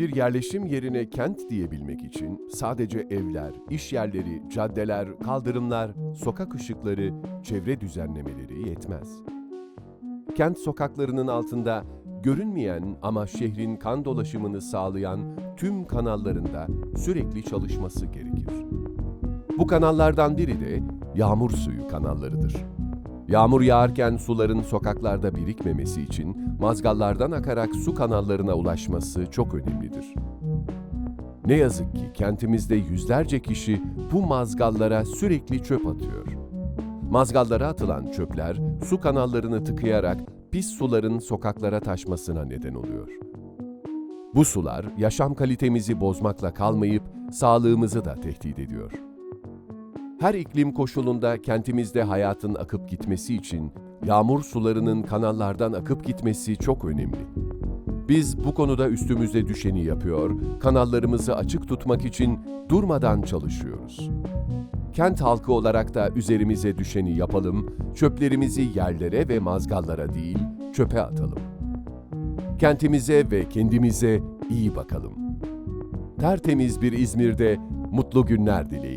Bir yerleşim yerine kent diyebilmek için sadece evler, iş yerleri, caddeler, kaldırımlar, sokak ışıkları, çevre düzenlemeleri yetmez. Kent sokaklarının altında görünmeyen ama şehrin kan dolaşımını sağlayan tüm kanallarında sürekli çalışması gerekir. Bu kanallardan biri de yağmur suyu kanallarıdır. Yağmur yağarken suların sokaklarda birikmemesi için mazgallardan akarak su kanallarına ulaşması çok önemlidir. Ne yazık ki kentimizde yüzlerce kişi bu mazgallara sürekli çöp atıyor. Mazgallara atılan çöpler su kanallarını tıkayarak pis suların sokaklara taşmasına neden oluyor. Bu sular yaşam kalitemizi bozmakla kalmayıp sağlığımızı da tehdit ediyor. Her iklim koşulunda kentimizde hayatın akıp gitmesi için yağmur sularının kanallardan akıp gitmesi çok önemli. Biz bu konuda üstümüze düşeni yapıyor, kanallarımızı açık tutmak için durmadan çalışıyoruz. Kent halkı olarak da üzerimize düşeni yapalım, çöplerimizi yerlere ve mazgallara değil, çöpe atalım. Kentimize ve kendimize iyi bakalım. Tertemiz bir İzmir'de mutlu günler dileğiyle.